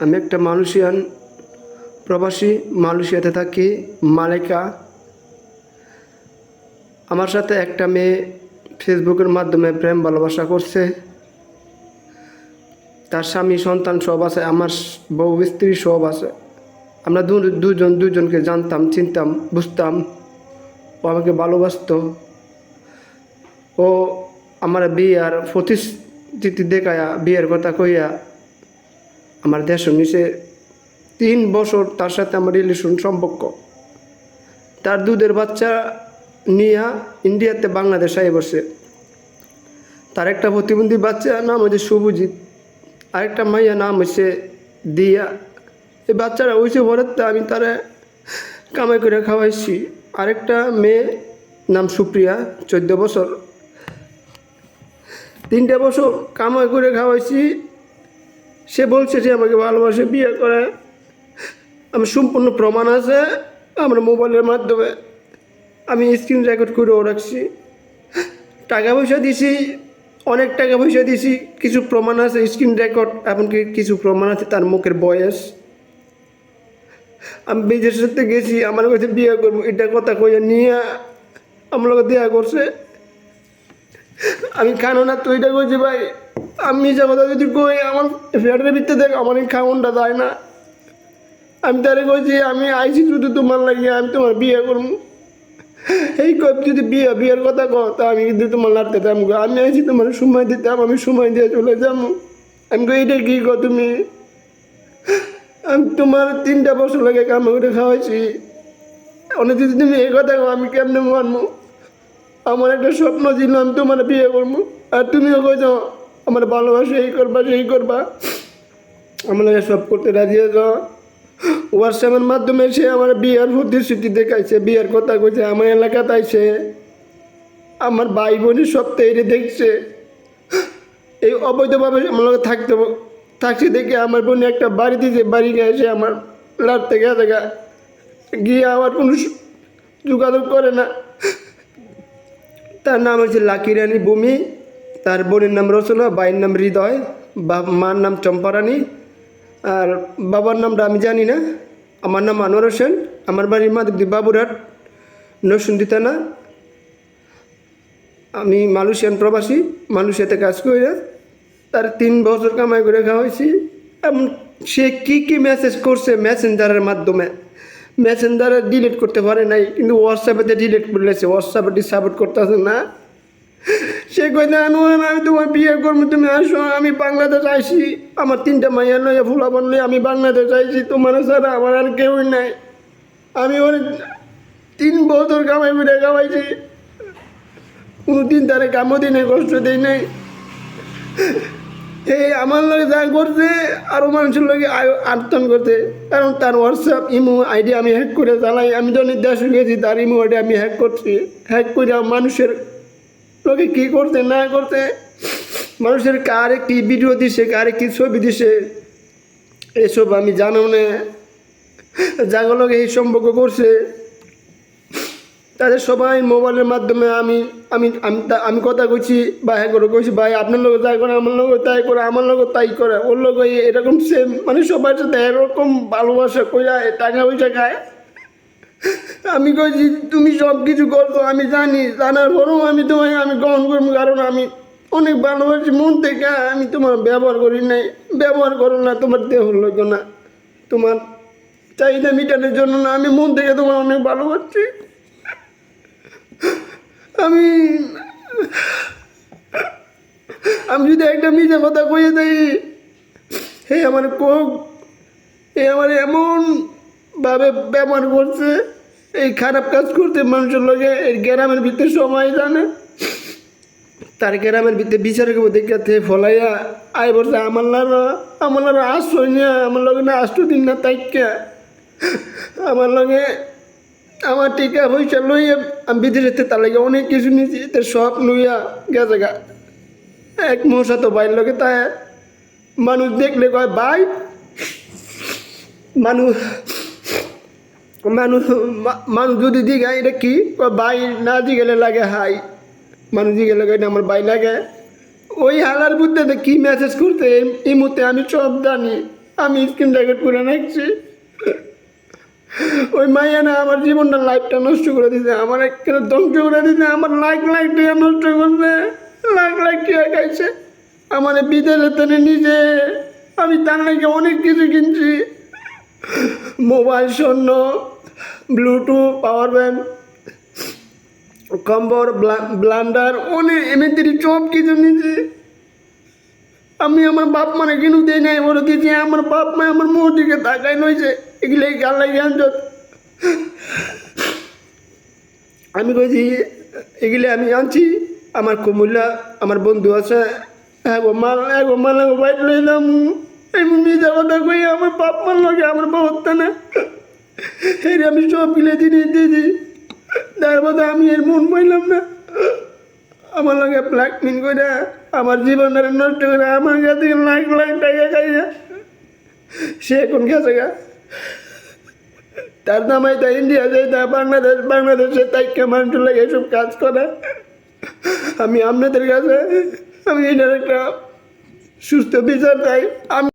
আমি একটা মালয়েশিয়ান প্রবাসী, মালয়েশিয়াতে থাকি মালেকা আমার সাথে একটা মেয়ে ফেসবুকের মাধ্যমে প্রেম, ভালোবাসা করছে। তার স্বামী, সন্তান সব আছে, আমার বউ, স্ত্রী সব আছে। আমরা দু- দুজন, দুজনকে জানতাম, চিনতাম, বুঝতাম। ও আমাকে ভালোবাসতো। ও আমার বিয়ার প্রতিশ্রুতি দেখায়া বিয়ের কথা কইয়া আমার দেশ নিচে তিন বছর তার সাথে আমার রিলেশন সম্পর্ক। তার দুধের বাচ্চা নিয়া ইন্ডিয়াতে বাংলাদেশ আই বসে। তার একটা প্রতিবন্ধী বাচ্চা নাম হচ্ছে শুভজিৎ। আরেকটা মাইয়া নাম হচ্ছে দিয়া। এই বাচ্চারা হয়েছে ভরতে আমি তারা কামাই করে খাওয়াইছি। আরেকটা মেয়ে নাম সুপ্রিয়া, চোদ্দ বছর। তিনটে বছর কামাই করে খাওয়াইছি। সে বলছে যে আমাকে ভালোবাসে, বিয়ে করে। আমি সম্পূর্ণ প্রমাণ আছে আমার মোবাইলের মাধ্যমে। আমি স্ক্রিন রেকর্ড করেও রাখছি। টাকা পয়সা দিছি, অনেক টাকা পয়সা দিছি, কিছু প্রমাণ আছে স্ক্রিন রেকর্ড এমনকি কিছু প্রমাণ আছে তার মুখের বয়স। আমি বিদেশেতে গেছি, আমার কাছে বিয়ে করব, এটা কথা কইয়া নিয়ে আমার লোক দেয়া করছে। আমি খানো না, তুই কইছি ভাই, আমি যে কথা যদি কই, আমার ফ্ল্যাটের ভিতরে দেখ, আমার এই খাওনটা দেয় না। আমি তারে কইছি আমি আইছি শুধু তোমার লাগিয়ে, আমি তোমার বিয়ে করব। এই কব যদি বিয়ে, বিয়ের কথা কও, তা আমি কিন্তু তোমার লাড়তে দাম গো। আমি আইছি তোমার সময় দিতাম আমি সময় দিয়ে চলে যাব। আমি কই, এটা কি কো তুমি? আমি তোমার তিনটা বছর লাগে কাম করে খাওয়াইছি। অনেক যদি তুমি এই কথা কও, আমি কেমনে মানবো? আমার একটা স্বপ্ন ছিল, আমি তোমার বিয়ে করব। আর তুমিও কইছ আমার ভালোবাসা এই করবা, সেই করবা। আমার সব করতে রাজি আছ হোয়াটসঅ্যাপের মাধ্যমে সে আমার বিয়ের প্রতিশ্রুতি দেখাইছে, বিয়ের কথা কইছে, আমার এলাকাতে আইছে। আমার ভাই বোনের সব তৈরি দেখছে। এই অবৈধভাবে আমার থাকতে থাকছে দেখে আমার বোন একটা বাড়ি দিয়েছে বাড়ি গিয়ে এসে আমার লাড়তে গেছে গিয়ে আমার কোনো যোগাযোগ করে না। তার নাম হচ্ছে লাকি রানী ভূমি। তার বোনের নাম রচনা, ভাইয়ের নাম হৃদয় বাপ মার নাম চম্পারানী। আর বাবার নামটা আমি জানি না। আমার নাম আনোয়ার হোসেন। আমার বাড়ি মাধবদী বাবুরহাট নরসুন্দি থানা। আমি মালয়েশিয়ান প্রবাসী, মালয়েশিয়াতে কাজ করি। না তার তিন বছর কামাই করে খাওয়াইছি। এমন সে কী কী মেসেজ করছে মেসেঞ্জারের মাধ্যমে? মেসেঞ্জারে ডিলিট করতে পারে নাই, কিন্তু হোয়াটসঅ্যাপেতে ডিলিট করে লেছে হোয়াটসঅ্যাপে সাপোর্ট করতেছে না। সে কইতে আনোয়ার আমি তোমার বিয়ে করব, তুমি আসো, আমি বাংলাদেশ আইসি আমার তিনটা মাইয়া লইয়া ফুলাবান লইয়া আমি বাংলাদেশ আইসি তোমার ছাড়া আমার আর কেউই নাই। আমি ওর তিন বছর কামাই করে খাওয়াইছি কোনো দিন তারে কামও দিই নাই কষ্ট দিই নাই। এই আমার লগে যা করছে আরও মানুষের লগে আর্তন করছে। কারণ তার হোয়াটসঅ্যাপ ইমো আইডি আমি হ্যাক করে চালাই। আমি যখন দেশে গেছি তার ইমো আইডি আমি হ্যাক করছি। হ্যাক করে মানুষের লোকে কী করতে না করতে মানুষের কার একটি ভিডিও দিছে, কার একটি ছবি দিছে, এসব আমি জানো না। যাগুলোকে এই সম্পর্ক করছে। তাদের সবাই মোবাইলের মাধ্যমে আমি আমি আমি আমি কথা কইছি, বা হ্যাঁ করে কইছি, ভাই আপনার লোক তাই করে, আমার লোক তাই করে, আমার লোক তাই করে, ওর লোক এরকম সেম মানে সবার সাথে এরকম ভালোবাসা কইরা টাকা পয়সা খায়। আমি কইছি, তুমি সব কিছু করছ, আমি জানি, জানার পরেও আমি তোমায়, আমি গ্রহণ করব, কারণ আমি অনেক ভালোবাসি, মন থেকে আমি তোমার ব্যবহার করি নাই, ব্যবহার করো না, তোমার দেহ লোক না, তোমার চাহিদা মেটানোর জন্য না, আমি মন থেকে তোমার অনেক ভালোবাসি। আমি আমি যদি একটা মিজে কথা কইয়ে দেই, হে আমার কোক, এ আমার এমন ভাবে ব্যবহার করছে, এই খারাপ কাজ করতে মানুষের লগে এই গ্রামের ভিতরে সময় জানে। তার গ্রামের ভিতরে বিচারক দেখাতে ফলাইয়া, আয় বলছে আমার লারা আমার লারা আশ্রয় নিয়ে, আমার লগে না আষ্ট দিন না তাইকা। আমার লগে আমার টিকা পয়সা লইয়া আমি বিদেশেতে তার লাগে অনেক কিছু নিয়েছি তো সব লইয়া গেছে গা। এক মশা তো বাইর লগে তাই। মানুষ দেখলে কয়, ভাই মানুষ মানুষ মানুষ যদি দিঘা এটা কি? ভাই, না দিগেলে লাগে, হাই। মানুষ দিকে লাগে, এটা আমার ভাই লাগে। ওই হালার বুদ্ধে কি মেসেজ করতে? এই- এই মুহূর্তে আমি সব জানি। আমি স্ক্রিন রেকর্ড করে রাখছি ওই মাইয়া না আমার জীবনটা লাইফটা নষ্ট করে দিছে, আমার একটা ধ্বংস করে দিছে, আমার লাখ লাখ টাকা নষ্ট করছে, লাখ লাখ টাকা খাইছে, আমার বিদেশে তেনে নিজে আমি তার নাকি অনেক কিছু কিনছি, মোবাইল, স্বর্ণ, ব্লুটুথ, পাওয়ার ব্যাংক কম্বর ব্লান্ডার, অনেক এমনি সব কিছু নিয়েছি আমি আমার বাপ মানে কিনু দিই নাই, বলে দিয়েছি আমার বাপ মা আমার দিকে তাকাই নইছে। এগুলো গাল লাগে আনছত আমি কইছি, এগুলো আমি আনছি, আমার কুমুল্লা, আমার বন্ধু আছে। এগো মাল এগো মাল বাইট লই দাম এই নিজে কথা কই, আমার বাপ মার লগে আমার বহুত না এই আমি সব গিলে জিনিস দিয়েছি। তার মধ্যে আমি এর মন পাইলাম না। আমার লগে ব্ল্যাকমেল করে আমার জীবনটা নষ্ট করে আমার কাছে লাখ লাখ টাকা খাইয়া, সে এখন গেছে গা? তার নামাই তা ইন্ডিয়া যায় তা বাংলাদেশ বাংলাদেশে তাই কেমন লাগে এসব কাজ করে। আমি আপনাদের কাছে, আমি এটার একটা সুস্থ বিচার চাই। আমি